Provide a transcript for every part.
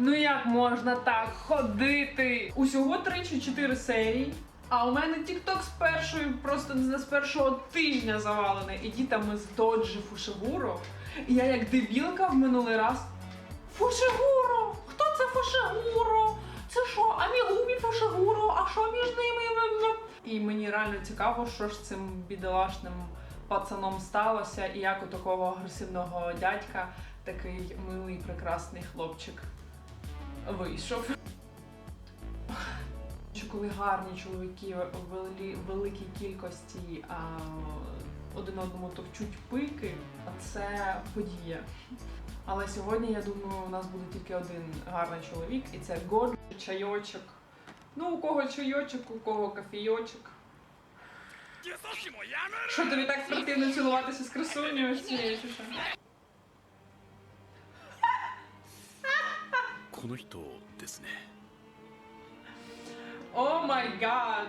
Ну як можна так ходити? Усього 3 чи 4 серії. А у мене TikTok з першої, просто не знаю, з першого тижня завалений. І дітами з Доджі Фушигуро. І я як дебілка в минулий раз. Фушигуро! Хто це Фушигуро? Це що? Амігумі Фушигуро? А що між ними? І мені реально цікаво, що ж цим бідолашним пацаном сталося, і як у такого агресивного дядька такий милий прекрасний хлопчик вийшов. Коли гарні чоловіки в вели- великій кількості а, один одному товчуть пики, це подія. Але сьогодні, я думаю, у нас буде тільки один гарний чоловік, і це Годжо чайочок. Ну, у кого чайочок, у кого кофійочок. Що тобі так спортивно цілуватися з красунею чи що? この人ですね О май гад!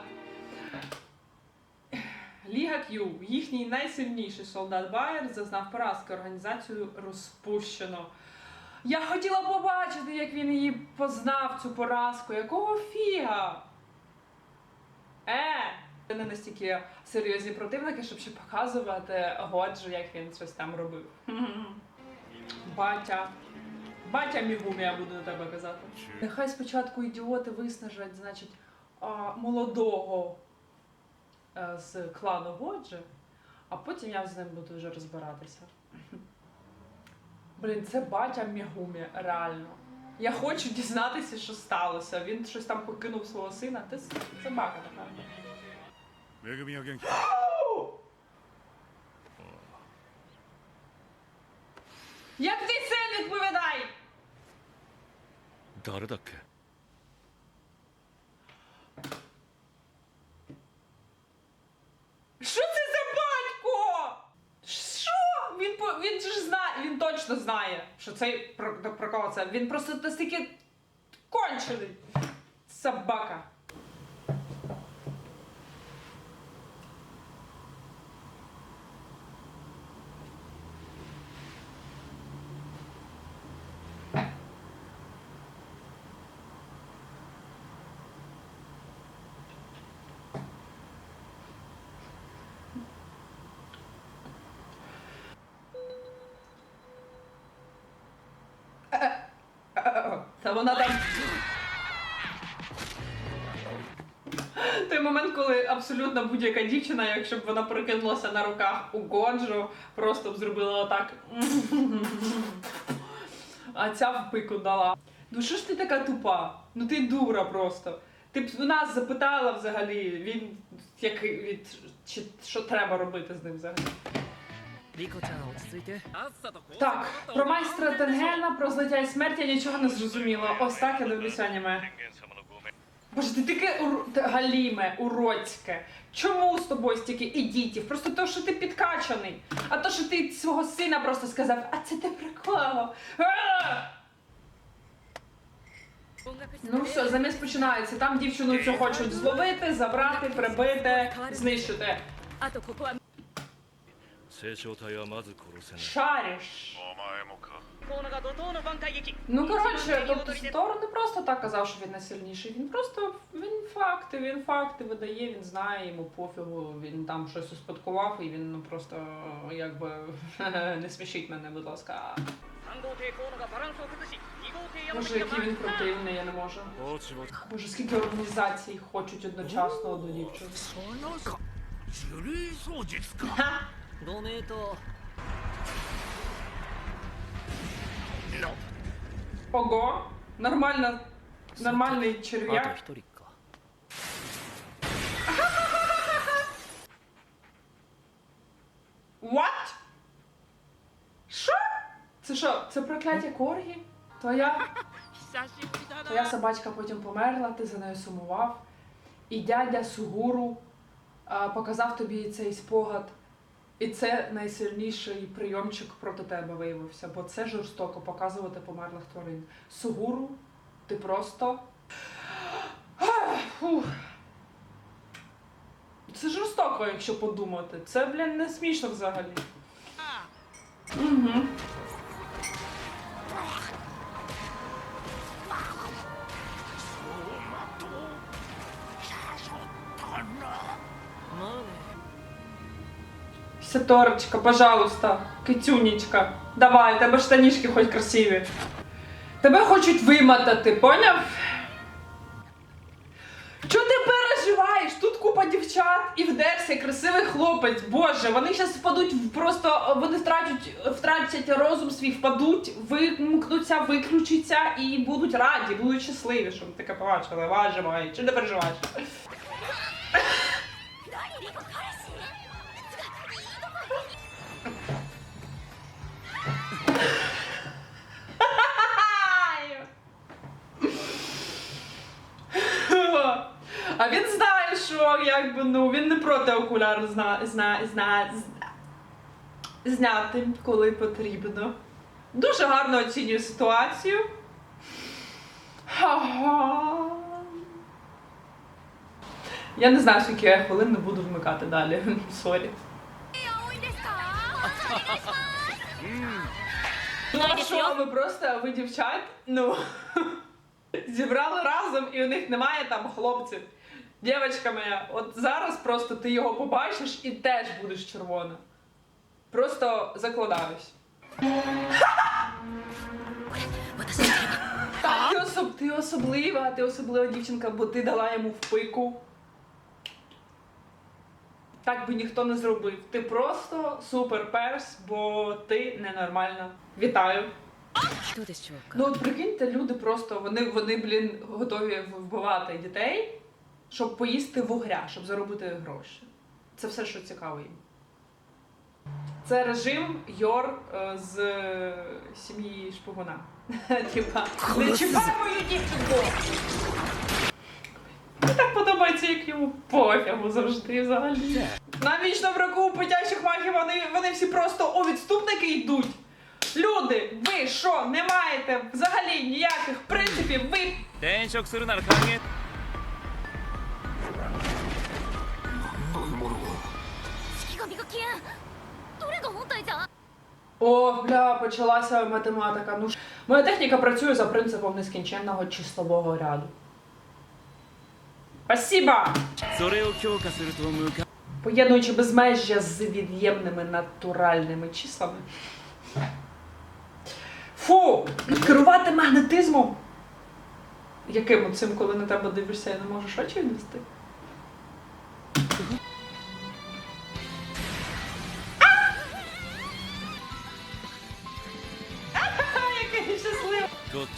Ліга К'ю, їхній найсильніший солдат Байер, зазнав поразки. Організацію розпущено. Я хотіла побачити, як він її познав, цю поразку. Якого фіга? Е! Це не настільки серйозні противники, щоб ще показувати Годжу, як він щось там робив. Батя. Батя міг я буду на тебе казати. Нехай спочатку ідіоти виснажать, значить, молодого е, з клану Годжи, а потім я з ним буду вже розбиратися. Блін, це батя Мігумі, реально. Я хочу дізнатися, що сталося. Він щось там покинув свого сина. Ти бака така. Як ти син відповідає? 誰だっけ Що це за батько? Що? Він по- він же ж знає, він точно знає, що цей про, про кого це. Він просто настільки кончений. Собака. Та вона там. Той момент, коли абсолютно будь-яка дівчина, якщо б вона прикинулася на руках у Годжо, просто б зробила отак. А ця в пику дала. Ну що ж ти така тупа? Ну ти дура просто. Ти б у нас запитала взагалі, він як від чи що треба робити з ним взагалі. Так, про майстра Тенгена, про злиття і смерть я нічого не зрозуміла. Ось так я дивлюся аніме. Боже, ти таке ур... галіме, уродське. Чому з тобою стільки ідітів? Просто то, що ти підкачаний. А то, що ти свого сина просто сказав, а це ти про! Ну все, замість починається. Там дівчину цю хочуть зловити, забрати, прибити, знищити. あとここは 成長体はまず殺せない Шаріш. お前もか 河野が怒涛の挽回劇 Ну коротше, тобто Тор не просто так казав, що він найсильніший. Він просто він факти, він факти видає, він знає, йому пофігу, він там щось успадкував, і він ну просто якби не смішіть мене, будь ласка. 3号艇河野がバランスを崩し2号艇山 Боже,崎が який він противний, я не можу. 落ちぼち Боже, скільки організацій хочуть одночасно одну дівчину. 呪霊操術か Ха! ご名答 Ого, нормально, нормальний あと черв'як. 一人か What? Що? Це що? Це прокляття Коргі? Твоя 久しぶりだ Твоя собачка потім померла, ти за нею сумував. І дядя Сугуру а, показав тобі цей спогад. і це найсильніший прийомчик проти тебе виявився, бо це жорстоко показувати померлих тварин. Сугуру, ти просто. Фух. Це жорстоко, якщо подумати. Це, блін, не смішно взагалі. Угу. Сеторочка, пожалуйста, китюнечка. Давай, тебе штанішки хоч красиві. Тебе хочуть вимотати, поняв? Чого ти переживаєш? Тут купа дівчат і вдерся красивий хлопець. Боже, вони зараз впадуть просто вони втратять, втратять розум свій, впадуть, вимкнуться, виключаться і будуть раді, будуть щасливі, щоб таке побачили. Важивай, чи не переживаєш? Що якби ну він не проти окуляр зна, зна, зна, зняти, коли потрібно. Дуже гарно оцінює ситуацію. Ага. Я не знаю, скільки я хвилин не буду вмикати далі. Сорі. Ну а що, ви просто ви дівчат, ну зібрали разом і у них немає там хлопців. Дівчинка моя, от зараз просто ти його побачиш і теж будеш червона. Просто закладаюсь. Ти, особлива, ти особлива дівчинка, бо ти дала йому впику. Так би ніхто не зробив. Ти просто супер перс, бо ти ненормальна. Вітаю. Ну от прикиньте, люди просто вони, вони блін, готові вбивати дітей щоб поїсти вугря, щоб заробити гроші. Це все, що цікаво їм. Це режим Йор е, з е, сім'ї шпигуна. Типа, не чіпай мою дівчинку! Мені так подобається, як йому пофігу завжди взагалі. Навічно в року питячих магів вони, вони всі просто у відступники йдуть. Люди, ви що, не маєте взагалі ніяких принципів? Ви О, бля, почалася математика. Ну Моя техніка працює за принципом нескінченного числового ряду. Спасибо! Поєднуючи безмежжя з від'ємними натуральними числами. Фу! Керувати магнетизмом! Яким цим, коли на тебе дивишся, я не можеш очі відвести?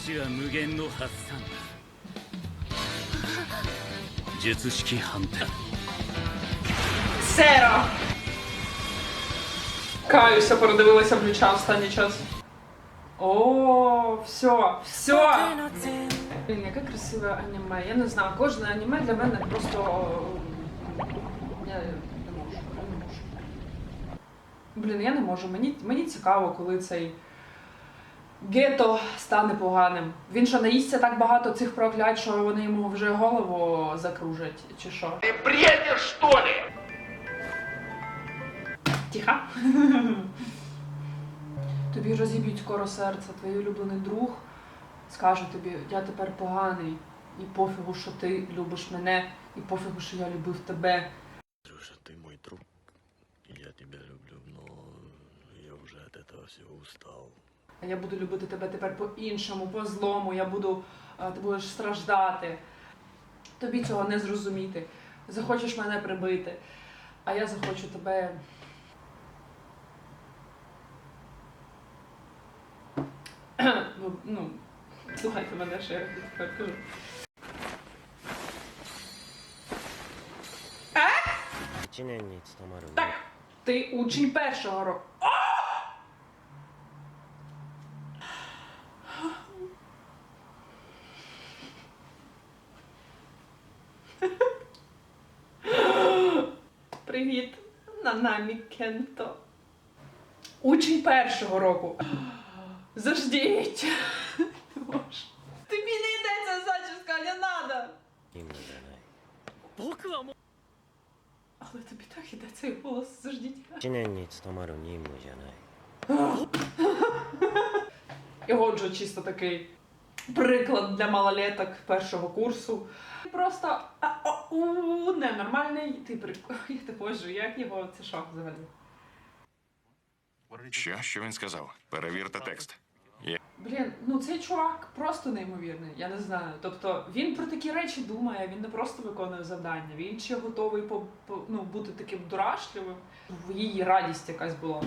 ちは無限の発散だ術式反転 Сера! Каюся, передивилася блюча останній час. О, все, все! Блін, яке красиве аніме. Я не знаю, кожне аніме для мене просто. е, Я не можу, я не можу. Блін, я не можу. Мені, мені цікаво, коли цей гето стане поганим. Він що наїсться так багато цих проклять, що вони йому вже голову закружать, чи що? Ты бредишь, что ли? Тихо. Тобі розіб'ють скоро серце, твій улюблений друг скаже тобі, я тепер поганий, і пофігу, що ти любиш мене, і пофігу, що я любив тебе. Андрюша, ты мой друг. Я тебя люблю, но я уже от этого всего устал. а я буду любити тебе тепер по-іншому, по-злому, я буду, е, ти будеш страждати. Тобі цього не зрозуміти. Захочеш мене прибити, а я захочу тебе. Ну, ну, Слухайте мене ще тепер кажу. Е? Так, ти учень першого року. Нанамі Кенто. Учень першого року. Заждіть. Боже. Тобі не йдеться зачіска, не надо. 任務じゃない僕はもう Але тобі так іде цей голос, заждіть. 一年に務まる任務じゃない І Годжо чисто такий приклад для малолеток першого курсу. Просто а, о, у, ненормальний. Ти прик... Я не можу, як його це що взагалі? Що? Що він сказав? Перевірте текст. Блін, ну цей чувак просто неймовірний, я не знаю. Тобто він про такі речі думає, він не просто виконує завдання, він ще готовий по, по- ну, бути таким дурашливим. В її радість якась була.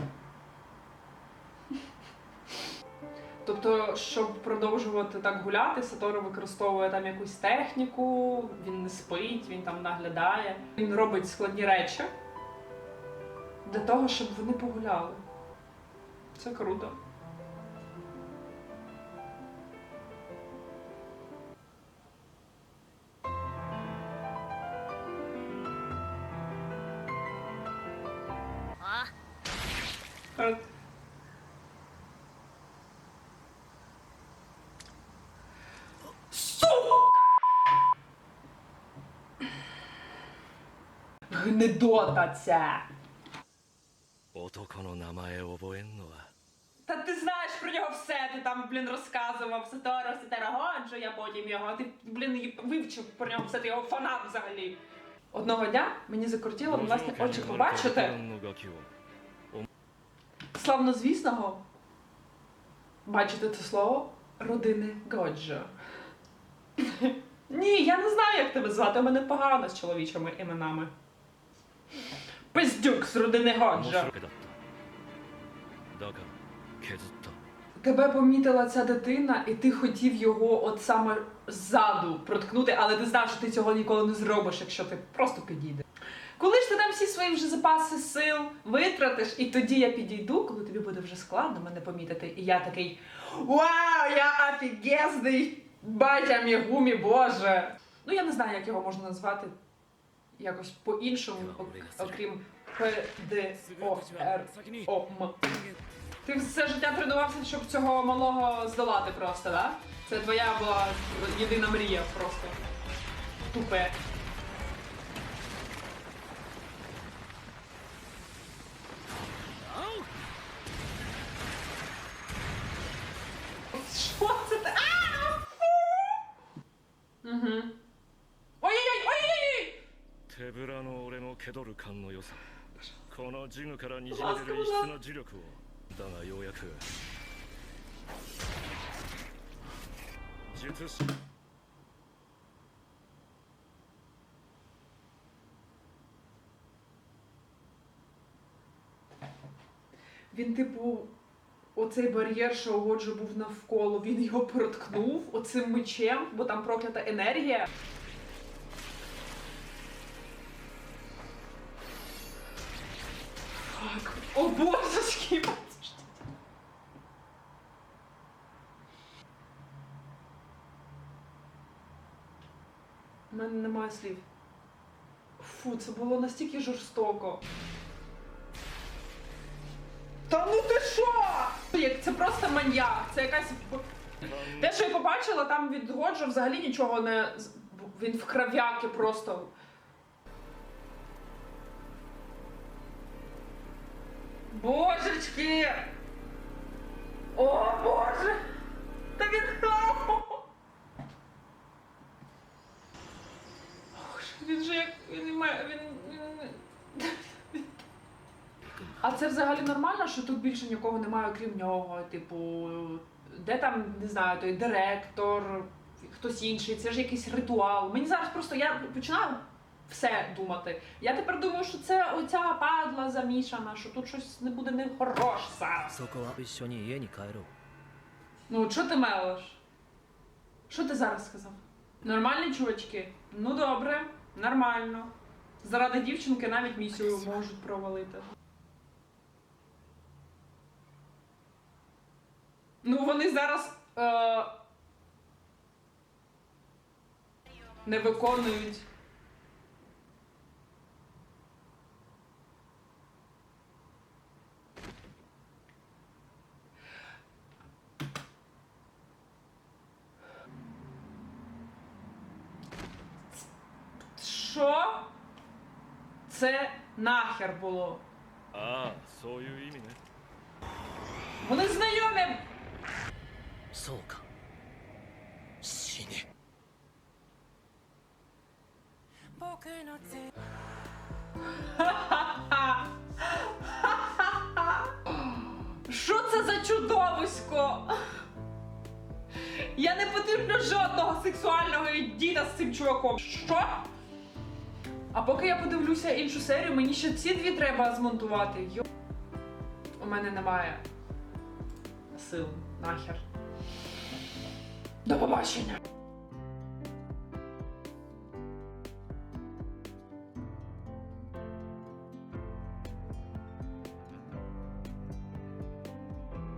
Тобто, щоб продовжувати так гуляти, Сатору використовує там якусь техніку, він не спить, він там наглядає. Він робить складні речі для того, щоб вони погуляли. Це круто. Гнедота ця. 男の名前覚えんのは Та ти знаєш про нього все, ти там, блін, розказував Саторо Сатерагоджо, я потім його, ти, блін, і вивчив про нього все, ти його фанат взагалі. Одного дня мені закрутіло на власні очі побачити のガキを славнозвісного, бачите це слово, родини Годжо. Ні, я не знаю, як тебе звати, у мене погано з чоловічими іменами. Пиздюк з родини Гаджа. Тебе помітила ця дитина, і ти хотів його от саме ззаду проткнути, але ти знав, що ти цього ніколи не зробиш, якщо ти просто підійдеш. Коли ж ти там всі свої вже запаси сил витратиш, і тоді я підійду, коли тобі буде вже складно мене помітити. І я такий Вау, я офігезний! Батя мігумі боже! Ну я не знаю, як його можна назвати якось по-іншому, ок- окрім ПДОРОМ. Ти все життя тренувався, щоб цього малого здолати просто, да? Це твоя була єдина мрія просто. Тупе. このジムからにじみ出る異質な磁力をだがようやく術師 Він, типу, оцей бар'єр, що Годжо був навколо, він його проткнув оцим мечем, бо там проклята енергія. О божечки! У мене немає слів. Фу, це було настільки жорстоко. Та ну ти що? Це просто маньяк, це якась. Те, що я побачила, там від Годжо взагалі нічого не. Він в кров'яки просто. Божечки! О, Боже! Та він. Боже, Він же як. Він має. Він. він... А це взагалі нормально, що тут більше нікого немає, окрім нього. Типу, де там, не знаю, той директор, хтось інший, це ж якийсь ритуал. Мені зараз просто я починаю все думати. Я тепер думаю, що це оця падла замішана, що тут щось не буде не хорош зараз. Ну, що ти мелиш? Що ти зараз сказав? Нормальні чувачки? Ну добре, нормально. Заради дівчинки навіть місію можуть провалити. Ну, вони зараз е- не виконують. Це нахер було. А, сою імені. Вони знайомі. Сока. Сіні. Що це за чудовисько? Я не потерплю жодного сексуального діда з цим чуваком. Що? А поки я подивлюся іншу серію, мені ще ці дві треба змонтувати. Йо. У мене немає сил. Нахер. До побачення.